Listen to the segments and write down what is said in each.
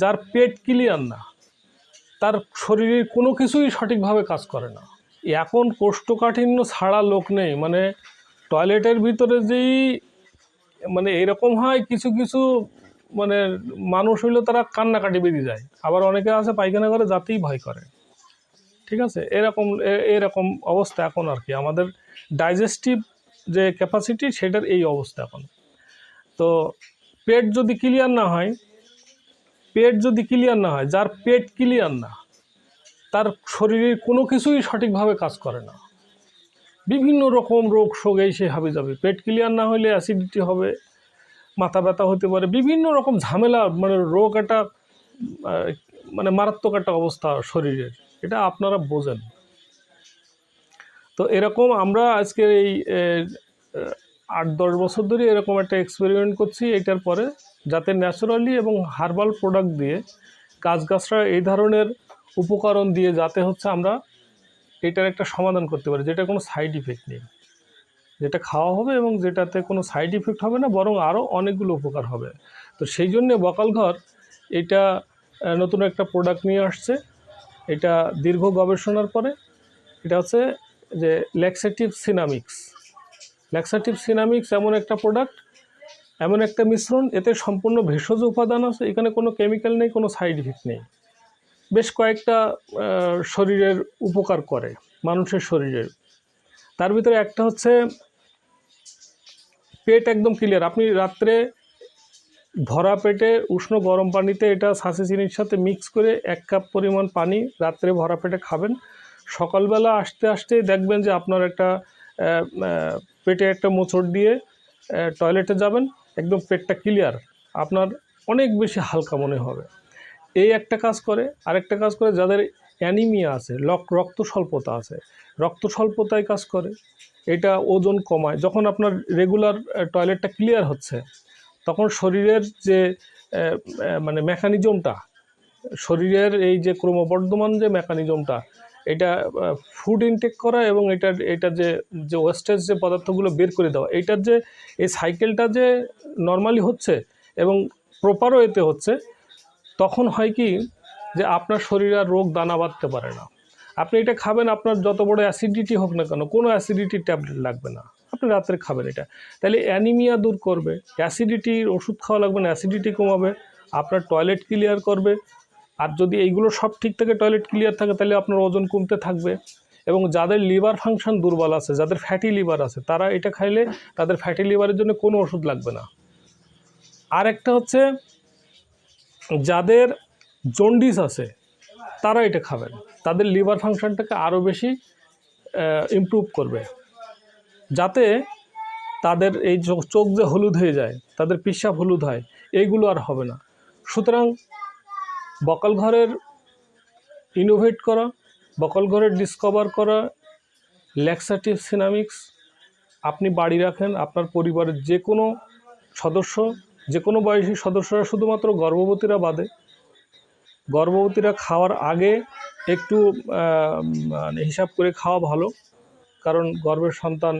যার পেট ক্লিয়ার না, তার শরীরে কোনো কিছুই সঠিকভাবে কাজ করে না। এখন কোষ্ঠকাঠিন্য ছাড়া লোক নেই মানে টয়লেটের ভিতরে যেই মানে এরকম হয় কিছু কিছু মানে মানুষ হইলে তারা কান্নাকাটি বেরিয়ে যায়। আবার অনেকে আছে পায়খানা করে, যাতেই ভয় করে। ঠিক আছে? এরকম এরকম অবস্থা এখন আর কি। আমাদের ডাইজেস্টিভ যে ক্যাপাসিটি, সেটার এই অবস্থা এখন। তো পেট যদি ক্লিয়ার না হয় পেট যদি ক্লিয়ার না হয়, যার পেট ক্লিয়ার না, তার শরীরের কোনো কিছুই সঠিকভাবে কাজ করে না। বিভিন্ন রকম রোগ শোক এই সে হাবি যাবে। পেট ক্লিয়ার না হলে অ্যাসিডিটি হবে, মাথা ব্যথা হতে পারে, বিভিন্ন রকম ঝামেলা মানে রোগ একটা মানে মারাত্মক একটা অবস্থা শরীরের। এটা আপনারা বোঝেন। তো এরকম আমরা আজকে এই আট দশ বছর ধরে এরকম একটা এক্সপেরিমেন্ট করছি, এটার পরে যাতে ন্যাচারালি এবং হার্বাল প্রোডাক্ট দিয়ে গাছগাছরা এই ধরনের উপকরণ দিয়ে যাতে হচ্ছে আমরা এটার একটা সমাধান করতে পারি, যেটা কোনো সাইড ইফেক্ট নেই। যেটা খাওয়া হবে এবং যেটাতে কোনো সাইড ইফেক্ট হবে না, বরং আরও অনেকগুলো উপকার হবে। তো সেই জন্যে বকালঘর এটা নতুন একটা প্রোডাক্ট নিয়ে আসছে। এটা দীর্ঘ গবেষণার পরে, এটা হচ্ছে যে ল্যাক্সেটিভ সিনামিক্স ল্যাক্সেটিভ সিনামিক্স এমন একটা প্রোডাক্ট এমন একটা মিশ্রণ, এতে সম্পূর্ণ ভেষজ উপাদান আছে, এখানে কোনো কেমিক্যাল নেই, কোনো সাইড ইফেক্ট নেই। বেশ কয়েকটা শরীরের উপকার করে, মানুষের শরীরের। তার ভিতরে একটা হচ্ছে, পেট একদম ক্লিয়ার আপনি রাত্রে ভরা পেটে উষ্ণ গরম পানিতে এটা ছাঁচি চিনির সাথে মিক্স করে এক কাপ পরিমাণ পানি রাত্রে ভরা পেটে খাবেন। সকালবেলা আসতে আসতে দেখবেন যে আপনার একটা পেটে একটা মোচড় দিয়ে টয়লেটে যাবেন, একদম পেটটা ক্লিয়ার আপনার অনেক বেশি হালকা মনে হবে। এই একটা কাজ করে, আরেকটা কাজ করে, যাদের অ্যানিমিয়া আছে রক্ত স্বল্পতা আছে রক্ত স্বল্পতায় কাজ করে, এটা ওজন কমায়। যখন আপনার রেগুলার টয়লেটটা ক্লিয়ার হচ্ছে, তখন শরীরের যে মানে মেকানিজমটা শরীরের এই যে ক্রমবর্ধমান যে মেকানিজমটা এটা ফুড ইনটেক করা এবং এটার এটা যে যে ওয়েস্টেজ যে পদার্থগুলো বের করে দেওয়া এইটার যে, এই সাইকেলটা যে নর্মালি হচ্ছে এবং প্রপারও এতে হচ্ছে, তখন হয় কি যে আপনার শরীরে আর রোগ দানা বাঁধতে পারে না। আপনি এটা খাবেন, আপনার যত বড় অ্যাসিডিটি হোক না কেন, কোনো অ্যাসিডিটির ট্যাবলেট লাগবে না। আপনি রাত্রে খাবেন এটা। তাহলে অ্যানিমিয়া দূর করবে অ্যাসিডিটির ওষুধ খাওয়া লাগবে না অ্যাসিডিটি কমাবে, আপনার টয়লেট ক্লিয়ার করবে আর যদি এইগুলো সব ঠিক থাকে টয়লেট ক্লিয়ার থাকে, তাহলে আপনার ওজন কমতে থাকবে। এবং যাদের লিভার ফাংশন দুর্বল আছে, যাদের ফ্যাটি লিভার আছে, তারা এটা খাইলে তাদের ফ্যাটি লিভারের জন্য কোনো ওষুধ লাগবে না। আর একটা হচ্ছে, যাদের জন্ডিস আছে, তারা এটা খাবেন। তাদের লিভার ফাংশনটাকে আরও বেশি ইমপ্রুভ করবে। যাতে তাদের এই চোখ যে হলুদ হয়ে যায়, তাদের পিসাব হলুদ হয়, এইগুলো আর হবে না। সুতরাং বকাল ঘরের ইনোভেট করা বকাল ঘরের ডিসকভার করা ল্যাক্সাটিভ সিনামিক্স আপনি বাড়ি রাখেন, আপনার পরিবারের যে কোনো সদস্য যে কোনো বয়সী সদস্যরা শুধুমাত্র গর্ভবতীরা বাদে। গর্ভবতীরা খাওয়ার আগে একটু মানে হিসাব করে খাওয়া ভালো, কারণ গর্ভের সন্তান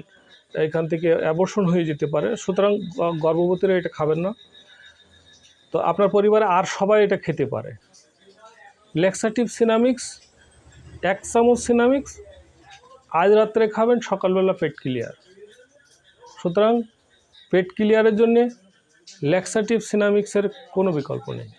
এখান থেকে অ্যাবর্ষণ হয়ে যেতে পারে, সুতরাং গর্ভবতীরা এটা খাবেন না। তো আপনার পরিবারে আর সবাই এটা খেতে পারে। লেক্সাটিভ সিনামিক্স এক চামচ সিনামিক্স আজ রাত্রে খাবেন, সকালবেলা পেট ক্লিয়ার সুতরাং, পেট ক্লিয়ারের জন্যে ল্যাক্সাটিভ সিনামিক্সের কোনো বিকল্প নেই।